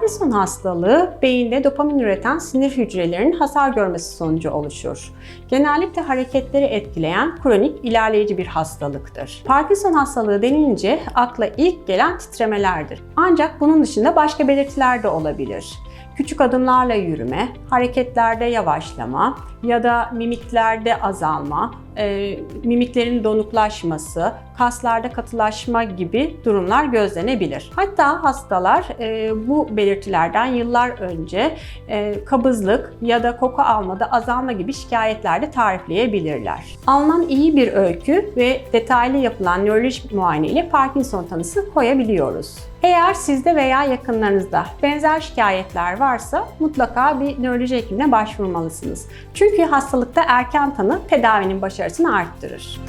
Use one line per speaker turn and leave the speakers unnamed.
Parkinson hastalığı beyinde dopamin üreten sinir hücrelerinin hasar görmesi sonucu oluşur. Genellikle hareketleri etkileyen kronik ilerleyici bir hastalıktır. Parkinson hastalığı denince akla ilk gelen titremelerdir. Ancak bunun dışında başka belirtiler de olabilir. Küçük adımlarla yürüme, hareketlerde yavaşlama ya da mimiklerde azalma, e, mimiklerin donuklaşması, kaslarda katılaşma gibi durumlar gözlenebilir. Hatta hastalar e, bu belirtilerden yıllar önce e, kabızlık ya da koku almada azalma gibi şikayetlerde tarifleyebilirler. Alınan iyi bir öykü ve detaylı yapılan nörolojik muayene ile Parkinson tanısı koyabiliyoruz. Eğer sizde veya yakınlarınızda benzer şikayetler varsa mutlaka bir nöroloji hekimine başvurmalısınız. Çünkü hastalıkta erken tanı tedavinin başarısını arttırır.